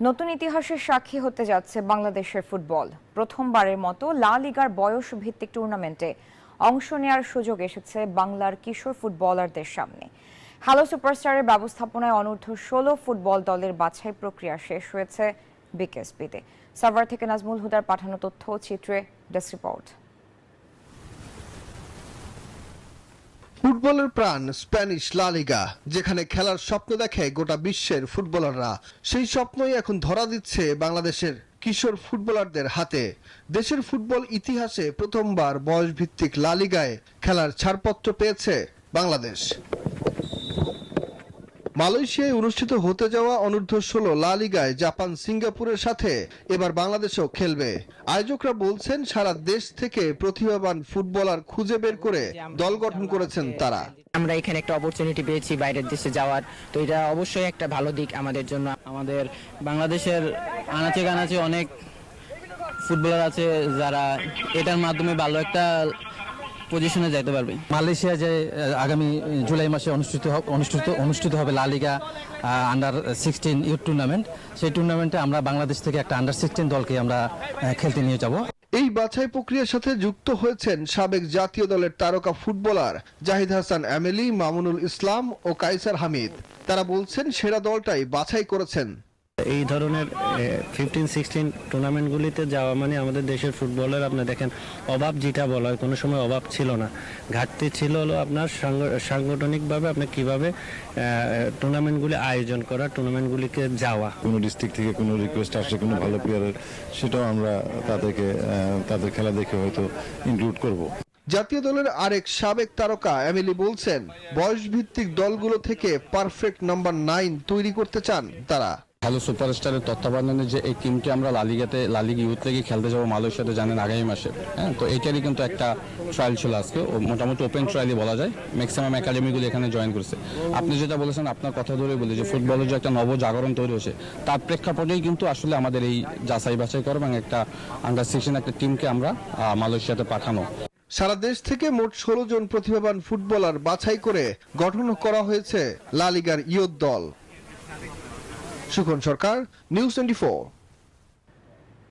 নতুন ইতিহাসের সাক্ষী হতে যাচ্ছে বাংলাদেশের ফুটবল। প্রথমবারের মতো লা লিগার বয়স ভিত্তিক টুর্নামেন্টে অংশ নেওয়ার সুযোগ এসেছে বাংলার কিশোর ফুটবলারদের সামনে। হ্যালো সুপারস্টারের ব্যবস্থাপনায় অনূর্ধ্ব ষোলো ফুটবল দলের বাছাই প্রক্রিয়া শেষ হয়েছে বিকেএসপিতে। সাভার থেকে নাজমুল হুদার পাঠানো তথ্য চিত্রে ডেস্ক রিপোর্ট। ফুটবলের প্রাণ স্প্যানিশ লালিগা যেখানে খেলার স্বপ্ন দেখে গোটা বিশ্বের ফুটবলাররা। সেই স্বপ্নই এখন ধরা দিচ্ছে বাংলাদেশের কিশোর ফুটবলারদের হাতে। দেশের ফুটবল ইতিহাসে প্রথমবার বয়সভিত্তিক লালিগায় খেলার ছাড়পত্র পেয়েছে বাংলাদেশ। মালয়েশিয়ায় অনুষ্ঠিত হতে যাওয়া অনূর্ধ্ব ষোলো লা লিগায় জাপান সিঙ্গাপুরের সাথে এবার বাংলাদেশও খেলবে। আয়োজকরা বলছেন, সারা দেশ থেকে প্রতিভাবান ফুটবলার খুঁজে বের করে দল গঠন করেছেন তারা। আমরা এখানে একটা অপরচুনিটি পেয়েছি বাইরের দেশে যাওয়ার। তো এটা অবশ্যই একটা ভালো দিক আমাদের জন্য। আমাদের বাংলাদেশের আনাচে কানাচে অনেক ফুটবলার আছে যারা এটার মাধ্যমে ভালো একটা পজিশনে যাইতে পারবে। মালয়েশিয়া যে আগামী জুলাই মাসে অনুষ্ঠিত অনুষ্ঠিত অনুষ্ঠিত হবে La Liga under sixteen youth tournament সেই টুর্নামেন্টে আমরা বাংলাদেশ থেকে একটা আন্ডার সিক্সটিন দলকে আমরা খেলতে নিয়ে যাব। এই বাছাই প্রক্রিয়ার সাথে যুক্ত হয়েছেন সাবেক জাতীয় দলের তারকা ফুটবলার জাহিদ হাসান আমেলি মামুনুল ইসলাম ও কাইসার হামিদ। তারা বলছেন সেরা দলটাই বাছাই করেছেন। এই ধরনের ফিফটিন সিক্সটিন টুর্নামেন্টগুলিতে যাওয়া মানে আমাদের দেশের ফুটবলের আপনি দেখেন অভাব যেটা বলা হয় কোনো সময় অভাব ছিল না। ঘাটতি ছিল হলো আপনার সাংগ- সাংগঠনিকভাবে আপনি কীভাবে টুর্নামেন্টগুলি আয়োজন করা টুর্নামেন্টগুলিকে যাওয়া। কোনো ডিস্ট্রিক্ট থেকে কোনো রিকোয়েস্ট আসে কোনো ভালো প্লেয়ারের সেটাও আমরা তাদেরকে তাদের খেলা দেখে হয়তো ইনক্লুড করব। জাতীয় দলের আরেক সাবেক তারকা এমিলি বলছেন বয়স ভিত্তিক দলগুলো থেকে পারফেক্ট নাম্বার নাইন তৈরি করতে চান তারা। হ্যালো সুপারস্টারের তত্ত্বাবধানে যে এই টিমটি আমরা লালিগাতে লালিগ ইউথ লিগে খেলতে যাব মালয়েশিয়াতে জানেন আগামী মাসে। হ্যাঁ তো এইটারই কিন্তু একটা ট্রায়াল ছিল আজকে। ও মোটামুটি ওপেন ট্রায়ালই বলা যায়। ম্যাক্সিমাম একাডেমিগুলো এখানে জয়েন করেছে। আপনি যেটা বলেছেন, আপনার কথা ধরে বলি যে ফুটবলের যে একটা নবজাগরণ তৈরি হয়েছে, তার প্রেক্ষাপটেই কিন্তু আসলে আমাদের এই যাচাই বাছাই করা এবং একটা আন্ডার সিক্সটিন একটা টিমকে আমরা মালয়েশিয়াতে পাঠানো। সারা দেশ থেকে মোট ষোলো জন প্রতিভাবান ফুটবলার বাছাই করে গঠন করা হয়েছে লা লিগার ইয়ত দল। সুখন সরকার নিউজ টোয়েন্টি